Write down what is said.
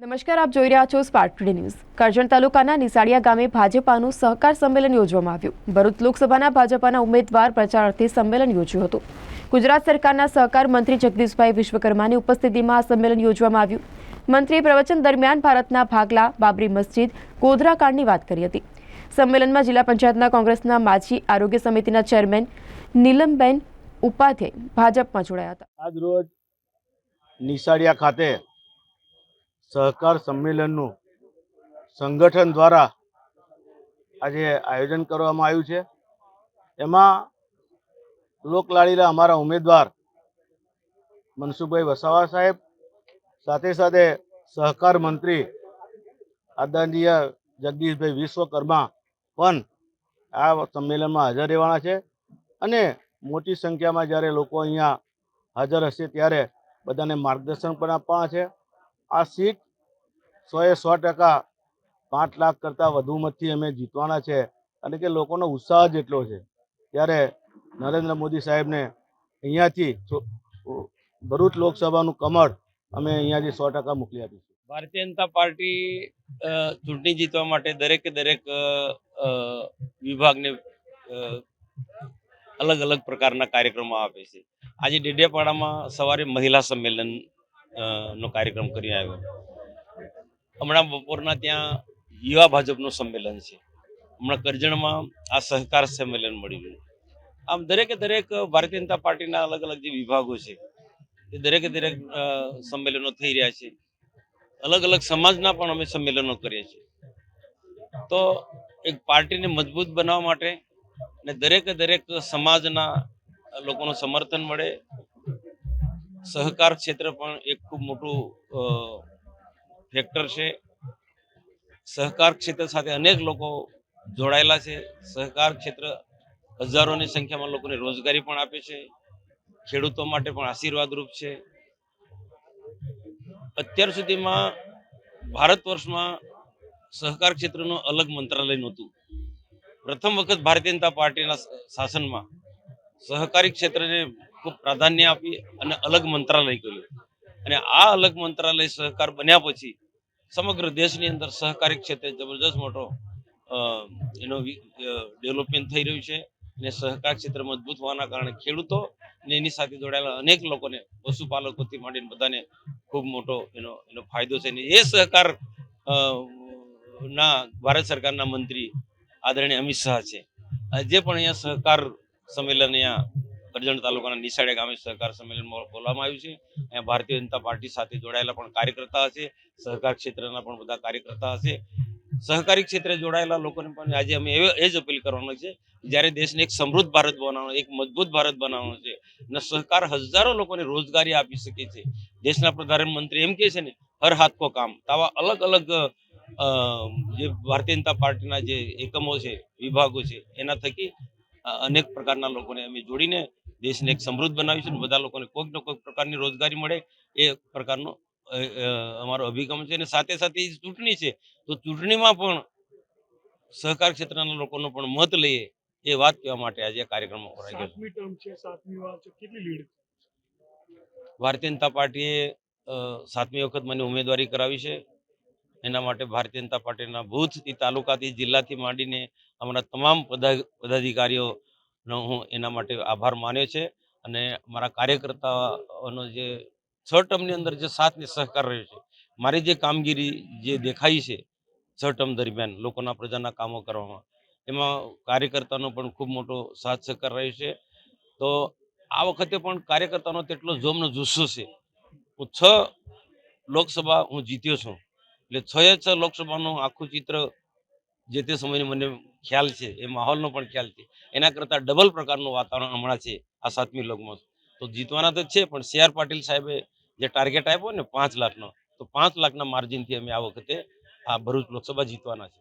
નમસ્કાર, આપ જોઈ રહ્યા છો સ્પાર્ક ટુડે ન્યૂઝ કરજણ તાલુકાના નિસાડિયા ગામે ભાજપાનું સહકાર સંમેલન યોજવામાં આવ્યું. ભરૂચ લોકસભાના ભાજપાના ઉમેદવાર પ્રચાર અર્થે સંમેલન યોજ્યું હતું. ગુજરાત સરકારના સહકાર મંત્રી જગદીશભાઈ વિશ્વકર્માની ઉપસ્થિતિમાં આ સંમેલન યોજવામાં આવ્યું. મંત્રીએ પ્રવચન દરમિયાન ભારતના ભાગલા, બાબરી મસ્જિદ, ગોધરા કાંડની વાત કરી હતી. સંમેલનમાં જિલ્લા પંચાયતના કોંગ્રેસના માજી આરોગ્ય સમિતિના ચેરમેન નીલમબેન ઉપાધ્યાય ભાજપમાં જોડાયા હતા. આજ રોજ નિશાળિયા ખાતે સહકાર સંમેલનનું સંગઠન દ્વારા આજે આયોજન કરવામાં આવ્યું છે. એમાં લોકલાડીલા અમારા ઉમેદવાર મનસુખભાઈ વસાવા સાહેબ, સાથે સાથે સહકાર મંત્રી આદરણીય જગદીશભાઈ વિશ્વકર્મા પણ આ સંમેલનમાં હાજર રહેવાના છે અને મોટી સંખ્યામાં જ્યારે લોકો અહીંયા હાજર હશે ત્યારે બધાને માર્ગદર્શન પણ આપવાના છે. આ સીટ સોએ સો ટકા પાંચ લાખ કરતાં વધુ મતથી અમે જીતવાના છે. અને કે લોકોનો ઉત્સાહ જ એટલો છે. ત્યારે નરેન્દ્ર મોદી સાહેબને અહીંયાથી ભરૂચ લોકસભાનું કમળ અમે અહીંયાથી સો ટકા મોકલી આપીશું. ભારતીય જનતા પાર્ટી ચૂંટણી જીતવા માટે દરેકે દરેક વિભાગને અલગ અલગ પ્રકારના કાર્યક્રમો આપે છે. આજે ડેડિયાપાડામાં સવારે મહિલા સંમેલન નો કાર્યક્રમ કરી આવ્યો. હમણાં બપોરના ત્યાં યુવા ભાજપનું સંમેલન છે. હમણાં કરજણમાં આ સહકાર સંમેલન મળી ગયું. આમ દરેકે દરેક ભારતીય જનતા પાર્ટીના અલગ અલગ જે વિભાગો છે, એ દરેકે દરેક સંમેલનો થઈ રહ્યા છે. અલગ અલગ સમાજના પણ અમે સંમેલનો કરીએ છીએ. તો એક પાર્ટીને મજબૂત બનાવવા માટે ને દરેકે દરેક સમાજના લોકોનું સમર્થન મળે સહકાર ક્ષેત્ર પણ એક ખૂબ મોટું ફેક્ટર છે. સહકાર ક્ષેત્ર સાથે અનેક લોકો જોડાયેલા છે. સહકાર ક્ષેત્ર હજારોની સંખ્યામાં લોકોને રોજગારી પણ આપે છે. ખેડૂતો માટે પણ આશીર્વાદરૂપ છે. અત્યાર સુધીમાં ભારત વર્ષમાં સહકાર ક્ષેત્રનું અલગ મંત્રાલય નહોતું. પ્રથમ વખત ભારતીય જનતા પાર્ટીના શાસનમાં સહકારી ક્ષેત્રને ખૂબ પ્રાધાન્ય આપી અને અલગ મંત્રાલય કર્યું. અને આ અલગ મંત્રાલય સહકાર બન્યા પછી સમગ્ર દેશની અંદર સહકારી ક્ષેત્રે જબરજસ્ત મોટો એનો ડેવલપમેન્ટ થઈ રહ્યું છે. અને સહકાર ક્ષેત્ર મજબૂત હોવાના કારણે ખેડૂતો અને એની સાથે જોડાયેલા અનેક લોકોને, પશુપાલકોથી માંડીને બધાને ખૂબ મોટો એનો એનો ફાયદો છે. અને એ સહકાર ના, ભારત સરકારના મંત્રી આદરણીય અમિત શાહ છે. આજે પણ અહીંયા સહકાર સંમેલન અહીંયા કરજણ તાલુકાના નિશાળે ગામે સહકાર સંમેલન બોલવામાં આવ્યું છે. અહીંયા ભારતીય જનતા પાર્ટી સાથે જોડાયેલા પણ કાર્યકર્તા હશે. સહકાર ક્ષેત્રના પણ બધા કાર્યકર્તા હશે. સહકારી ક્ષેત્રે જોડાયેલા લોકોને પણ આજે અમે એ જ અપીલ કરવાનો છે. જ્યારે દેશને એક સમૃદ્ધ ભારત બનાવવાનો, એક મજબૂત ભારત બનાવવાનો છે અને સહકાર હજારો લોકોને રોજગારી આપી શકે છે. દેશના પ્રધાનમંત્રી એમ કહે છે ને, હર હાથ કો કામ. તાવા અલગ અલગ જે ભારતીય જનતા પાર્ટીના જે એકમો છે, વિભાગો છે, એના થકી અનેક પ્રકારના લોકોને અમે જોડીને દેશને એક સમૃદ્ધ બનાવીશું બધા લોકોને કોઈક ને કોઈક પ્રકારની રોજગારી મળે એ પ્રકારનો અમારો અભિગમ છે. અને સાથે સાથે ચૂંટણી છે તો ચૂંટણીમાં પણ સહકાર ક્ષેત્રના લોકોનો પણ મત લઈએ એ વાત કહેવા માટે આજે આ કાર્યક્રમ કરાઈ ગયો ભારતીય જનતા પાર્ટીએ સાતમી વખત મને ઉમેદવારી કરાવી છે. એના માટે ભારતીય જનતા પાર્ટીના બૂથથી તાલુકાથી જિલ્લાથી માંડીને અમારા તમામ પદા- પદાધિકારીઓનો હું એના માટે આભાર માન્યો છે અને મારા કાર્યકર્તાઓનો જે છ ટર્મની અંદર જે સાથને સહકાર રહ્યો છે, મારી જે કામગીરી જે દેખાઈ છે છ ટર્મ દરમિયાન લોકોના પ્રજાના કામો કરવામાં, એમાં કાર્યકર્તાનો પણ ખૂબ મોટો સાથ સહકાર રહ્યો છે. તો આ વખતે પણ કાર્યકર્તાનો તેટલો જોમનો જુસ્સો છે. હું છ લોકસભા હું જીત્યો છું. એટલે છ એ છ લોકસભાનું આખું ચિત્ર જે તે સમયે મને ખ્યાલ છે, એ માહોલનો પણ ખ્યાલ છે. એના કરતાં ડબલ પ્રકારનું વાતાવરણ હમણાં છે, આ સાતમી લોકમાં તો જીતવાના તો છે, પણ સી આર પાટીલ સાહેબે જે ટાર્ગેટ આપ્યો ને પાંચ લાખનો, તો પાંચ લાખના માર્જિનથી અમે આ વખતે આ ભરૂચ લોકસભા જીતવાના છે.